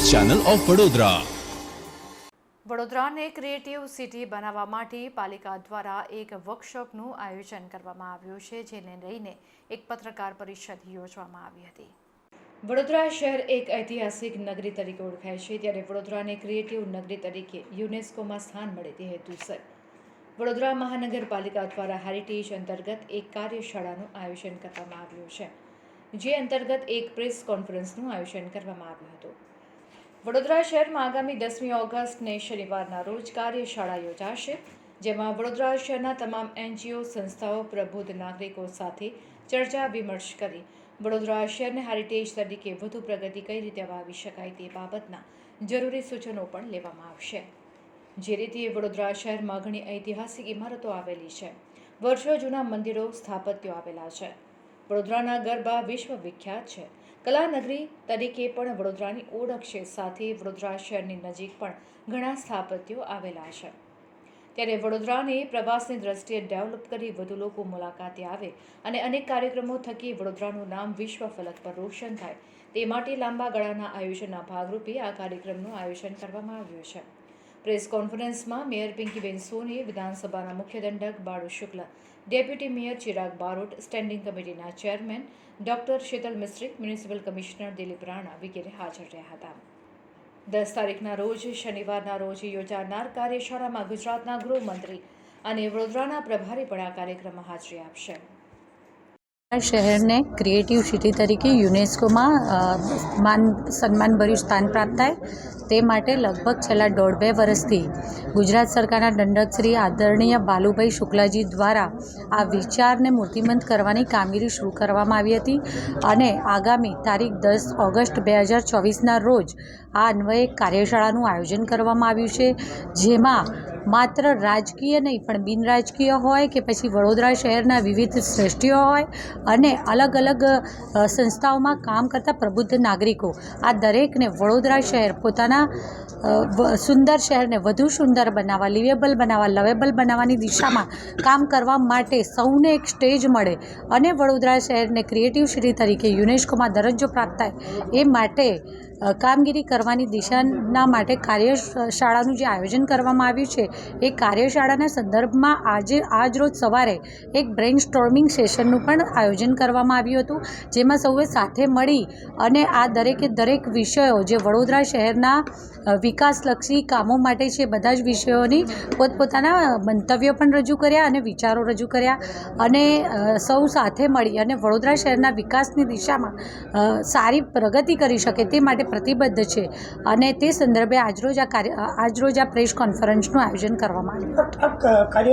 Channel of Vadodara. વડોદરાને creative city બનાવવા માટે પાલિકા દ્વારા એક વર્કશોપનું આયોજન કરવામાં આવ્યું છે જેને લઈને એક પત્રકાર પરિષદ યોજવામાં આવી હતી. વડોદરા શહેર એક ઐતિહાસિક નગરી તરીકે ઓળખાય છે ત્યારે વડોદરાને ક્રિએટિવ નગરી તરીકે યુનેસ્કોમાં સ્થાન મળે તે હેતુસર. વડોદરા મહાનગરપાલિકા દ્વારા હેરિટેજ અંતર્ગત એક કાર્યશાળાનું આયોજન કરવામાં આવ્યું છે જે અંતર્ગત એક પ્રેસ કોન્ફરન્સનું આયોજન કરવામાં આવ્યું હતું. વડોદરા શહેરમાં આગામી દસમી ઓગસ્ટને શનિવારના રોજ કાર્યશાળા યોજાશે, જેમાં વડોદરા શહેરના તમામ એનજીઓ, સંસ્થાઓ, પ્રબુદ્ધ નાગરિકો સાથે ચર્ચા વિમર્શ કરી વડોદરા શહેરને હેરિટેજ તરીકે વધુ પ્રગતિ કઈ રીતે વાવી શકાય તે બાબતના જરૂરી સૂચનો પણ લેવામાં આવશે. જે રીતે વડોદરા શહેરમાં ઘણી ઐતિહાસિક ઇમારતો આવેલી છે. વર્ષો જૂના મંદિરો, સ્થાપત્યો આવેલા છે. વડોદરાના ગરબા વિશ્વ વિખ્યાત છે. કલાનગરી તરીકે પણ વડોદરાની ઓળખ છે. સાથે વડોદરા શહેરની નજીક પણ ઘણા સ્થાપત્યો આવેલા છે. ત્યારે વડોદરાને પ્રવાસની દ્રષ્ટિએ ડેવલપ કરી વધુ લોકો મુલાકાતે આવે અને અનેક કાર્યક્રમો થકી વડોદરાનું નામ વિશ્વ ફલક પર રોશન થાય. તે માટે લાંબા ગાળાના આયોજનના ભાગરૂપે આ કાર્યક્રમનું આયોજન કરવામાં આવ્યું છે. પ્રેસ કોન્ફરન્સમાં મેયર પિંકીબેન સોની વિધાનસભાના મુખ્ય દંડક Balu Shukla, deputy mayor Chirag Barot, standing કમિટીના chairman doctor Sheetal Mistry municipal commissioner Dilip Rana વગેરે હાજર રહ્યા હતા. દસ તારીખના રોજ, શનિવારના રોજ યોજાનાર કાર્યશાળામાં ગુજરાતના ગૃહમંત્રી અને વડોદરાના પ્રભારી પણ આ કાર્યક્રમમાં હાજરી આપશે. શહેરને ક્રિએટિવ સિટી તરીકે યુનેસ્કોમાં માન, સન્માનભર્યું સ્થાન પ્રાપ્ત થાય. તે માટે લગભગ છેલ્લા દોઢ બે વર્ષથી ગુજરાત સરકારના દંડક શ્રી આદરણીય બાલુભાઈ શુક્લાજી દ્વારા આ વિચારને મૂર્તિમંત કરવાની કામગીરી શરૂ કરવામાં આવી હતી અને આગામી તારીખ દસ ઓગસ્ટ બે હજાર ચોવીસના રોજ આ અન્વયે કાર્યશાળાનું આયોજન કરવામાં આવ્યું છે, જેમાં માત્ર રાજકીય નહીં, પણ બિનરાજકીય હોય કે પછી વડોદરા શહેરના વિવિધ શ્રેષ્ઠીઓ હોય અને અલગ અલગ સંસ્થાઓમાં કામ કરતા પ્રબુદ્ધ નાગરિકો. આ દરેકને વડોદરા શહેર પોતાના સુંદર શહેરને વધુ સુંદર બનાવવા, લિવેબલ બનાવવા, લવેબલ બનાવવાની દિશામાં કામ કરવા માટે સૌને એક સ્ટેજ મળે અને વડોદરા શહેરને ક્રિએટિવ સિટી તરીકે યુનેસ્કોમાં દરજ્જો પ્રાપ્ત થાય. એ માટે કામગીરી કરવાની દિશાના માટે કાર્યશાળાનું જે આયોજન કરવામાં આવ્યું છે એ કાર્યશાળાના સંદર્ભમાં આજે, આજ રોજ સવારે એક બ્રેઇન સ્ટોર્મિંગ સેશનનું પણ આયોજન કરવામાં આવ્યું હતું, જેમાં સૌએ સાથે મળી અને આ દરેકે દરેક વિષયો, જે વડોદરા શહેરના વિકાસલક્ષી કામો માટે છે, બધા જ વિષયોની પોતપોતાના મંતવ્યો પણ રજૂ કર્યા અને વિચારો રજૂ કર્યા અને સૌ સાથે મળી અને વડોદરા શહેરના વિકાસની દિશામાં સારી પ્રગતિ કરી શકે તે માટે પ્રતિબદ્ધ છે. અને તે સંદર્ભે આજરોજ આ કાર્ય આજરોજ આ પ્રેસ કોન્ફરન્સનું આયોજન કરવામાં આવ્યું. આ કાર્ય